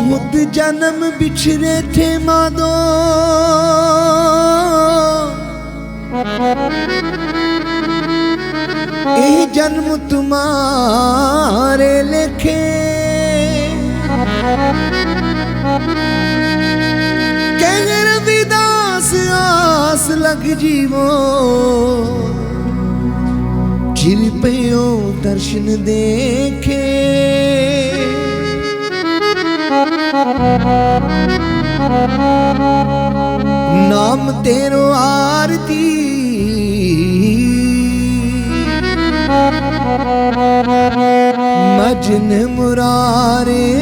बहुत जन्म बिछड़े थे मादो ये जन्म तुम्हारे लिखे रविदास आस लग जीवो चिल पे दर्शन देखे ਨਾਮ ਤੇਰੋ ਆਰਤੀ। ਮਜਨ ਮੁਰਾਰੇ।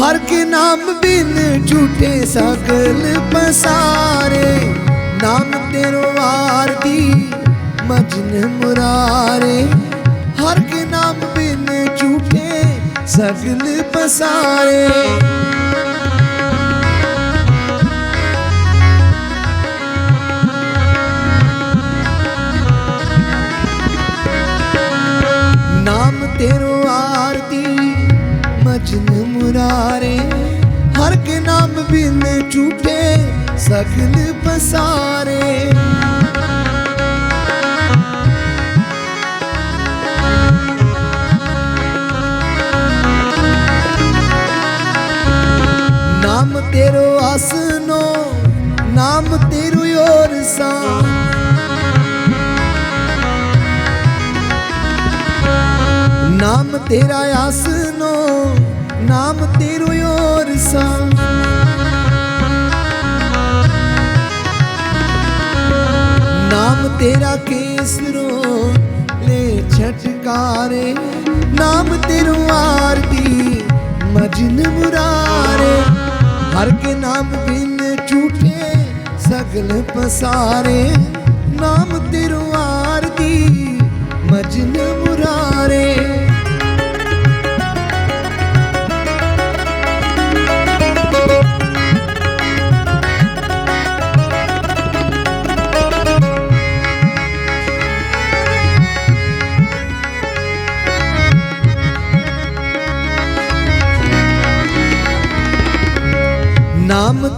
ਹਰ ਕੇ ਨਾਮ ਬਿਨ ਝੂਠੇ ਸਗਲ ਪਸਾਰੇ। ਨਾਮ ਤੇਰੋ ਆਰਤੀ, ਮਜਨ ਮੁਰਾਰੇ। ਹਰ ਕੇ ਨਾਮ ਬਿਨ ਝੂਠੇ ਸਗਲ ਪਸਾਰੇ ਨਾਮ ਤੇਰੋ ਆਰਤੀ ਮਜਨ ਮੁਰਾਰੇ ਹਰ ਕੇ ਨਾਮ ਬਿਨ ਝੂਠੇ ਸਗਲ ਪਸਾਰੇ ਤੇਰੋ ਆਸਨੋ ਨਾਮ ਤੇਰੋ ਯੋਰ ਸਾ ਨਾਮ ਤੇਰਾ ਆਸਨੋ ਨਾਮ ਤੇਰੋ ਯੋਰ ਸਾ ਨਾਮ ਤੇਰਾ ਕੇਸਰੋ ਲੈ ਛਟਕਾਰੇ। ਨਾਮ ਤੇਰੋ ਆਰਤੀ ਮਜਨ ਮੁਰਾਰੇ। ਹਰ ਕੇ ਨਾਮ ਬਿਨ ਝੂਠੇ ਸਗਲ ਪਸਾਰੇ ਨਾਮ ਤੇਰੋ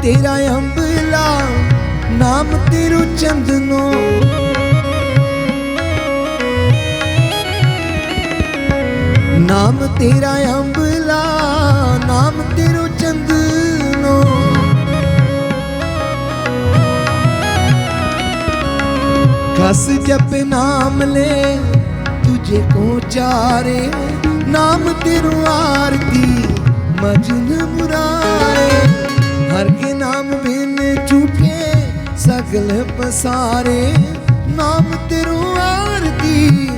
ਤੇਰਾ ਅੰਬਲਾ, ਨਾਮ ਤੇਰੋ ਚੰਦਨੋ। ਨਾਮ ਤੇਰਾ ਅੰਬਲਾ, ਨਾਮ ਤੇਰੋ ਚੰਦਨੋ। ਕਸ ਜਪ ਨਾਮ ਲੈ, ਤੁਝੇ ਕੋ ਚਾਰੇ। ਨਾਮ ਤੇਰੋ ਆਰਤੀ, ਮਜਨ ਮੁਰਾਰੇ। ਸਗਲ ਪਸਾਰੇ ਨਾਮ ਤੇਰੋ ਆਰਤੀ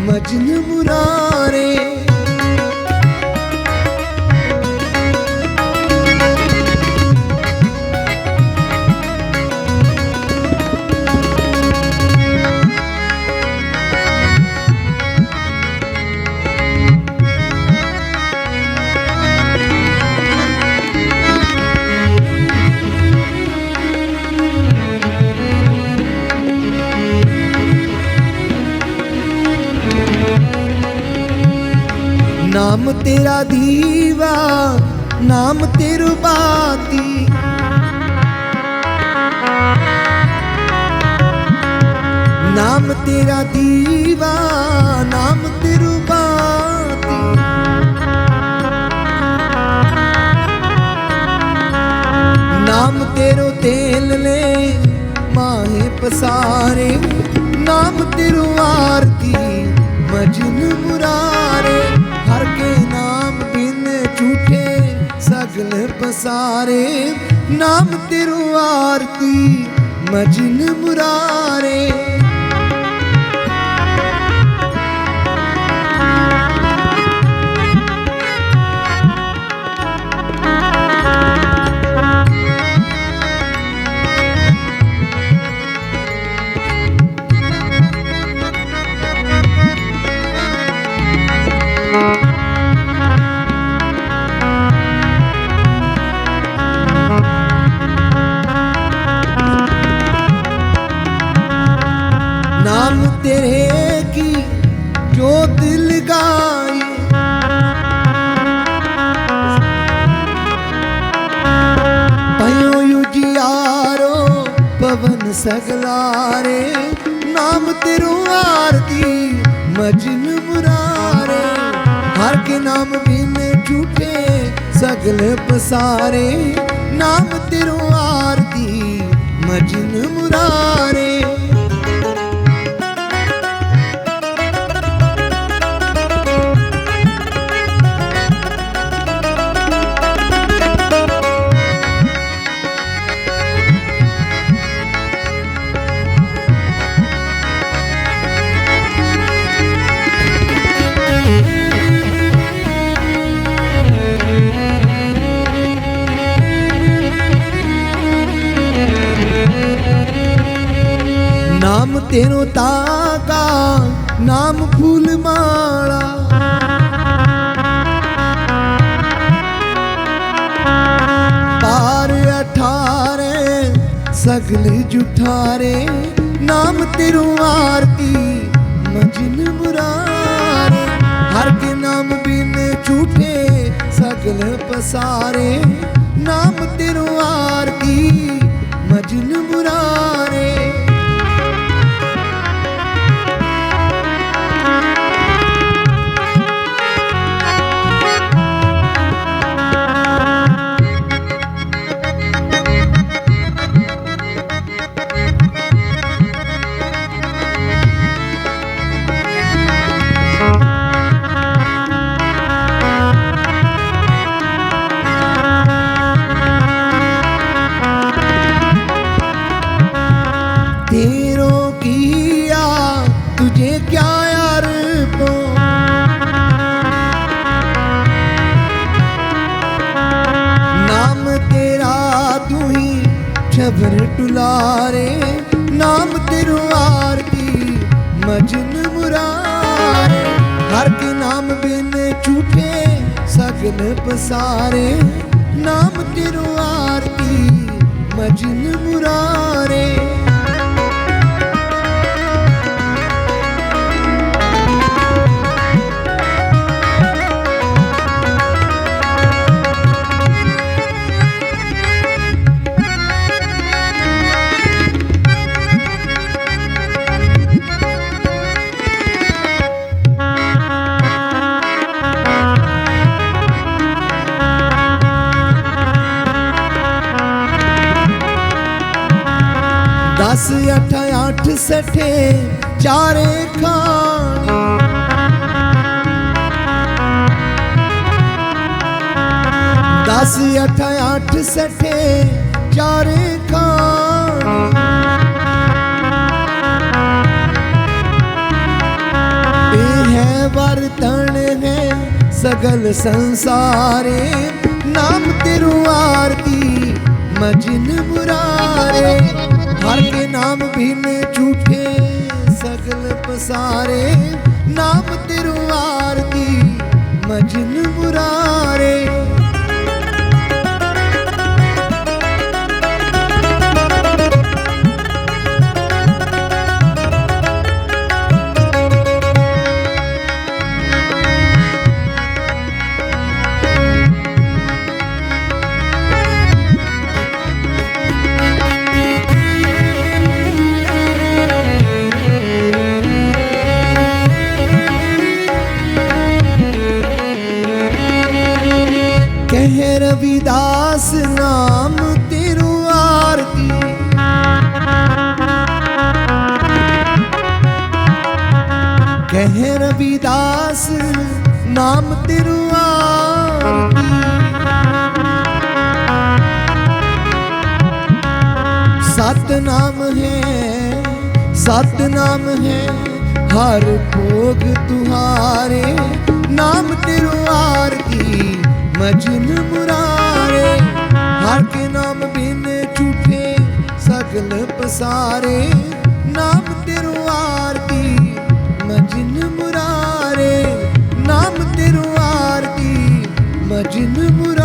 ਮਜਨ ਮੁਰਾਰੇ ਨਾਮ ਤੇਰਾ ਦੀਵਾ, ਨਾਮ ਤੇਰੂ ਬਾਤੀ। ਨਾਮ ਤੇਰਾ ਦੀਵਾ, ਨਾਮ ਤੇਰੂ ਬਾਤੀ। ਨਾਮ ਤੇਰੋ ਤੇਲ ਲੈ ਮਾਹੇ ਪਸਾਰੇ, ਨਾਮ ਤੇਰੂ ਆਰ ਪਸਾਰੇ ਨਾਮ ਤੇਰੂ ਆਰਤੀ ਮਜਨ ਮੁਰਾਰੇ। ਬਹੁਤ ਲਗਾਈ ਪਇਓ ਉਜਿਆਰੋ ਪਵਨ ਸਗਲਾਰੇ, ਨਾਮ ਤੇਰੋ ਆਰਤੀ, ਮਜਨ ਮੁਰਾਰੇ। ਹਰ ਕੇ ਨਾਮ ਬਿਨ ਝੂਠੇ ਸਗਲ ਪਸਾਰੇ, ਨਾਮ ਤੇਰੋ ਆਰਤੀ, ਮਜਨ ਮੁਰਾਰੇ। ਨਾਮ ਤੇਰੋ ਤਾਕਾ ਨਾਮ ਫੁੱਲ ਮਾਲਾ। ਪਾਰ ਅਠਾਰੇ ਸਗਲ ਜੁਠਾਰੇ ਨਾਮ ਤੇਰੋ ਆਰ ਕਰ ਟੁਲਾਰੇ, ਨਾਮ ਤੇਰੂ ਆਰਤੀ, ਮਜਨ ਮੁਰਾਰੇ। ਹਰ ਕੇ ਨਾਮ ਬਿਨ ਝੂਠੇ ਸਗਨ ਪਸਾਰੇ। ਨਾਮ ਤੇਰੂ ਆਰਤੀ, ਮਜਨ ਮੁਰਾਰੇ। ਦਸ ਅੱਠ ਅੱਠ ਸਠੇ ਚਾਰੇ ਖਾਨ ਦਸ ਅੱਠ ਅੱਠ ਸਠੇ ਚਾਰੇ ਖਾਨ ਇਹ ਹੈ ਵਰਤਣ ਹੈ ਸਗਲ ਸੰਸਾਰੇ ਨਾਮ ਤੇਰੂ ਆਰਤੀ ਮਜਨ ਮੁਰਾਰੇ ਹਰ ਕੇ ਨਾਮ ਬਿਨ ਝੂਠੇ ਸਗਲ ਪਸਾਰੇ ਨਾਮ ਤੇਰੂ ਦੀ ਮਜਨ ਮੁਰਾਰੇ। ਕਹਿ ਰਵਿਦਾਸ ਨਾਮ ਤੇਰੂ ਆਰਤੀ। ਕਹਿ ਰਵਿਦਾਸ ਨਾਮ ਤੇਰੂ ਆਰਤੀ। ਸਤ ਹੈ, ਸਤਨਾਮ ਹੈ, ਹਰ ਭੋਗ ਤੁਹਾਰੇ, ਨਾਮ ਤੇਰੂ ਆਰਤੀ। ਮਜਨ ਮੁਰਾਰੇ, ਹਰ ਕੇ ਨਾਮ ਬਿਨ ਝੂਠੇ, ਸਗਲ ਪਸਾਰੇ। ਨਾਮ ਤੇਰੂ ਆਰਤੀ ਮਜਨ ਮੁਰਾਰੇ, ਨਾਮ ਤੇਰੂ ਆਰਤੀ ਮਜਨ ਮੁਰਾਰੇ